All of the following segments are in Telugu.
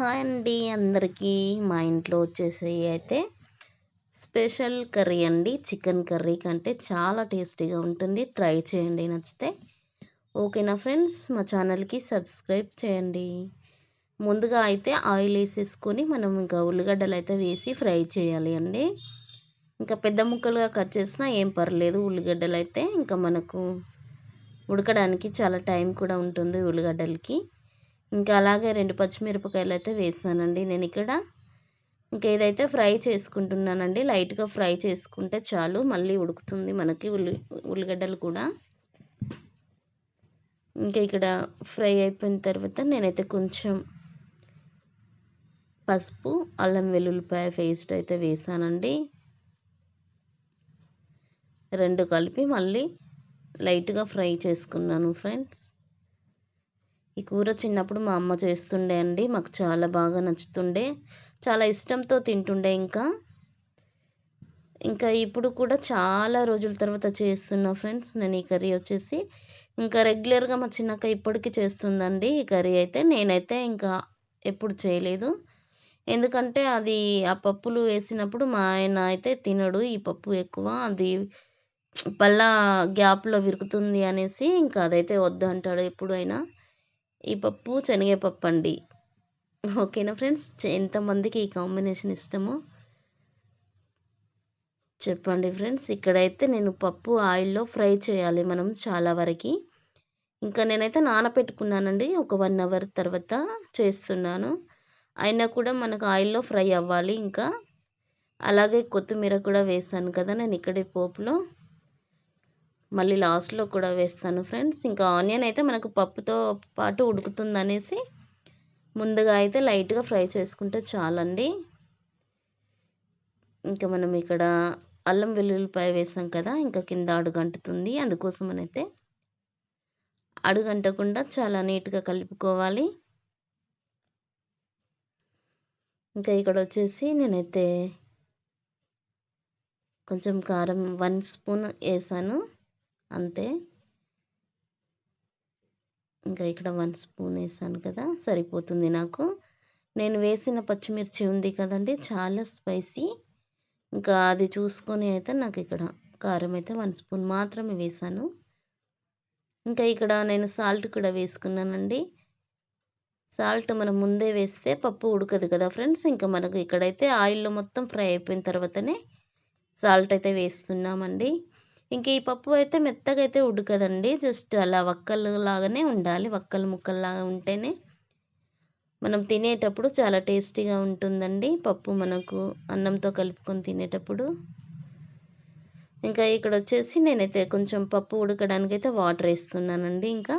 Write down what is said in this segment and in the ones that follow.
హాయ్ అండి అందరికీ మా ఇంట్లో వచ్చేసి అయితే స్పెషల్ కర్రీ అండి చికెన్ కర్రీ కంటే చాలా టేస్టీగా ఉంటుంది. ట్రై చేయండి నచ్చితే. ఓకేనా ఫ్రెండ్స్? మా ఛానల్కి సబ్స్క్రైబ్ చేయండి. ముందుగా అయితే ఆయిల్ వేసేసుకొని మనం ఇంకా ఉల్లిగడ్డలు అయితే వేసి ఫ్రై చేయాలి అండి. ఇంకా పెద్ద ముక్కలుగా కట్ చేసినా ఏం పర్లేదు ఉల్లిగడ్డలు అయితే ఇంకా మనకు ఉడకడానికి చాలా టైం కూడా ఉంటుంది ఉల్లిగడ్డలకి. ఇంకా అలాగే రెండు పచ్చిమిరపకాయలు అయితే వేసానండి నేను ఇక్కడ. ఇంకా ఇదైతే ఫ్రై చేసుకుంటున్నానండి లైట్గా ఫ్రై చేసుకుంటే చాలు. మళ్ళీ ఉడుకుతుంది మనకి ఉల్లి ఉల్లిగడ్డలు కూడా. ఇంకా ఇక్కడ ఫ్రై అయిపోయిన తర్వాత నేనైతే కొంచెం పసుపు అల్లం వెల్లుల్లిపాయ పేస్ట్ అయితే వేసానండి. రెండు కలిపి మళ్ళీ లైట్గా ఫ్రై చేసుకున్నాను ఫ్రెండ్స్. ఈ కూర చిన్నప్పుడు మా అమ్మ చేస్తుండే అండి. మాకు చాలా బాగా నచ్చుతుండే. చాలా ఇష్టంతో తింటుండే ఇంకా. ఇంకా ఇప్పుడు కూడా చాలా రోజుల తర్వాత చేస్తున్నా ఫ్రెండ్స్. నేను ఈ కర్రీ వచ్చేసి ఇంకా రెగ్యులర్గా మా చిన్నక్క ఇప్పటికీ చేస్తుందండి. ఈ కర్రీ అయితే నేనైతే ఇంకా ఎప్పుడు చేయలేదు. ఎందుకంటే అది ఆ పప్పులు వేసినప్పుడు మా ఆయన అయితే తినడు. ఈ పప్పు ఎక్కువ. అది పళ్ళ గ్యాప్లో విరుకుతుంది అనేసి ఇంకా అదైతే వద్దు అంటాడు ఎప్పుడైనా. ఈ పప్పు శనగపప్పు అండి. ఓకేనా ఫ్రెండ్స్? ఎంతమందికి ఈ కాంబినేషన్ ఇష్టమో చెప్పండి ఫ్రెండ్స్. ఇక్కడైతే నేను పప్పు ఆయిల్లో ఫ్రై చేయాలి మనం చాలా వరకు. ఇంకా నేనైతే నానపెట్టుకున్నానండి. ఒక వన్ అవర్ తర్వాత చేస్తున్నాను. అయినా కూడా మనకు ఆయిల్లో ఫ్రై అవ్వాలి ఇంకా. అలాగే కొత్తిమీర కూడా వేసాను కదా నేను ఇక్కడే పోపులో. మళ్ళీ లాస్ట్లో కూడా వేస్తాను ఫ్రెండ్స్. ఇంకా ఆనియన్ అయితే మనకు పప్పుతో పాటు ఉడుకుతుంది అనేసి ముందుగా అయితే లైట్గా ఫ్రై చేసుకుంటే చాలండి. ఇంకా మనం ఇక్కడ అల్లం వెల్లుల్లిపాయ వేసాం కదా ఇంకా కింద అడుగంటుతుంది. అందుకోసం అయితే అడుగంటకుండా చాలా నీట్గా కలుపుకోవాలి. ఇంకా ఇక్కడ వచ్చేసి నేనైతే కొంచెం కారం వన్ స్పూన్ వేసాను. అంతే. ఇంకా ఇక్కడ వన్ స్పూన్ వేసాను కదా సరిపోతుంది నాకు. నేను వేసిన పచ్చిమిర్చి ఉంది కదండి చాలా స్పైసీ. ఇంకా అది చూసుకొని అయితే నాకు ఇక్కడ కారం అయితే వన్ స్పూన్ మాత్రమే వేసాను. ఇంకా ఇక్కడ నేను సాల్ట్ కూడా వేసుకున్నానండి. సాల్ట్ మనం ముందే వేస్తే పప్పు ఉడకదు కదా ఫ్రెండ్స్ ఇంకా మనకు ఇక్కడైతే ఆయిల్లో మొత్తం ఫ్రై అయిపోయిన తర్వాతనే సాల్ట్ అయితే వేస్తున్నామండి. ఇంక ఈ పప్పు అయితే మెత్తగా అయితే ఉడకదండి. జస్ట్ అలా వక్కలు లాగానే ఉండాలి. వక్కలు ముక్కల్లాగా ఉంటేనే మనం తినేటప్పుడు చాలా టేస్టీగా ఉంటుందండి. పప్పు మనకు అన్నంతో కలుపుకొని తినేటప్పుడు. ఇంకా ఇక్కడ వచ్చేసి నేనైతే కొంచెం పప్పు ఉడకడానికి అయితే వాటర్ వేస్తున్నానండి. ఇంకా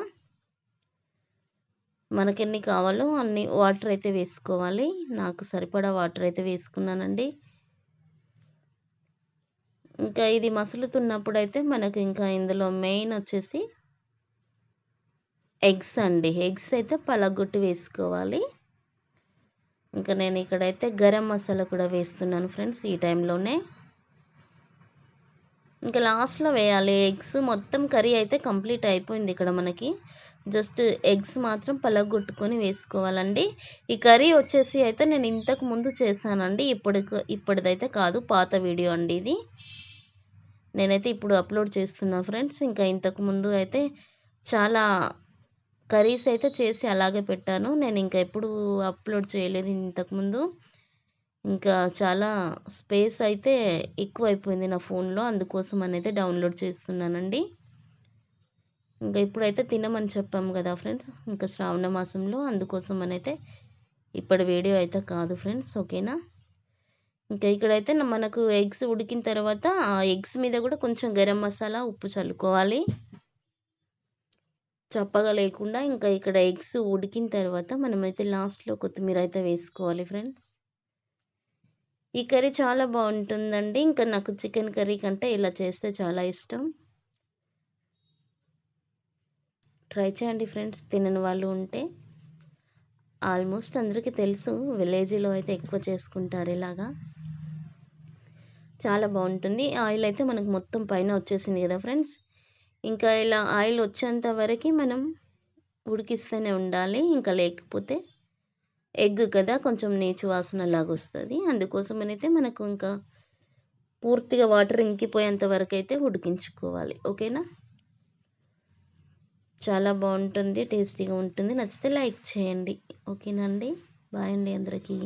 మనకెన్ని కావాలో అన్ని వాటర్ అయితే వేసుకోవాలి. నాకు సరిపడా వాటర్ అయితే వేసుకున్నానండి. ఇంకా ఇది మసులుతున్నప్పుడు అయితే మనకు ఇంకా ఇందులో మెయిన్ వచ్చేసి ఎగ్స్ అండి. ఎగ్స్ అయితే పలగొట్టి వేసుకోవాలి. ఇంకా నేను ఇక్కడైతే గరం మసాలా కూడా వేస్తున్నాను ఫ్రెండ్స్ ఈ టైంలోనే. ఇంకా లాస్ట్లో వేయాలి. ఎగ్స్ మొత్తం కర్రీ అయితే కంప్లీట్ అయిపోయింది ఇక్కడ మనకి. జస్ట్ ఎగ్స్ మాత్రం పలగొట్టుకొని వేసుకోవాలండి. ఈ కర్రీ వచ్చేసి అయితే నేను ఇంతకు ముందు చేశానండి. ఇప్పటికి ఇప్పటిదైతే కాదు పాత వీడియో అండి ఇది. నేనైతే ఇప్పుడు అప్లోడ్ చేస్తున్నా ఫ్రెండ్స్. ఇంకా ఇంతకు ముందు అయితే చాలా కర్రీస్ అయితే చేసి అలాగే పెట్టాను. నేను ఇంకా ఎప్పుడు అప్లోడ్ చేయలేదు ఇంతకుముందు ఇంకా చాలా స్పేస్ అయితే ఎక్కువ అయిపోయింది నా ఫోన్లో. అందుకోసం అనేది డౌన్లోడ్ చేస్తున్నానండి. ఇంకా ఇప్పుడైతే తినమని చెప్పాము కదా ఫ్రెండ్స్. ఇంకా శ్రావణ మాసంలో అందుకోసం అయితే ఇప్పటి వీడియో అయితే కాదు ఫ్రెండ్స్. ఓకేనా? ఇంకా ఇక్కడైతే మనకు ఎగ్స్ ఉడికిన తర్వాత ఆ ఎగ్స్ మీద కూడా కొంచెం గరం మసాలా ఉప్పు చల్లుకోవాలి. చప్పగా లేకుండా ఇంకా ఇక్కడ ఎగ్స్ ఉడికిన తర్వాత మనమైతే లాస్ట్లో కొత్తిమీర అయితే వేసుకోవాలి ఫ్రెండ్స్. ఈ కర్రీ చాలా బాగుంటుందండి. ఇంకా నాకు చికెన్ కర్రీ కంటే ఇలా చేస్తే చాలా ఇష్టం. ట్రై చేయండి ఫ్రెండ్స్ తినని వాళ్ళు ఉంటే. ఆల్మోస్ట్ అందరికీ తెలుసు విలేజ్లో అయితే ఎక్కువ చేసుకుంటారు ఇలాగా. చాలా బాగుంటుంది. ఆయిల్ అయితే మనకు మొత్తం పైన వచ్చేసింది కదా ఫ్రెండ్స్. ఇంకా ఇలా ఆయిల్ వచ్చేంత వరకు మనం ఉడికిస్తూనే ఉండాలి. ఇంకా లేకపోతే ఎగ్ కదా కొంచెం నీచు వాసన లాగా వస్తుంది. అందుకోసమనైతే మనకు ఇంకా పూర్తిగా వాటర్ ఇంకిపోయేంత వరకు అయితే ఉడికించుకోవాలి. ఓకేనా? చాలా బాగుంటుంది టేస్టీగా ఉంటుంది. నచ్చితే లైక్ చేయండి. ఓకేనా అండి? బాయ్ అండి అందరికీ.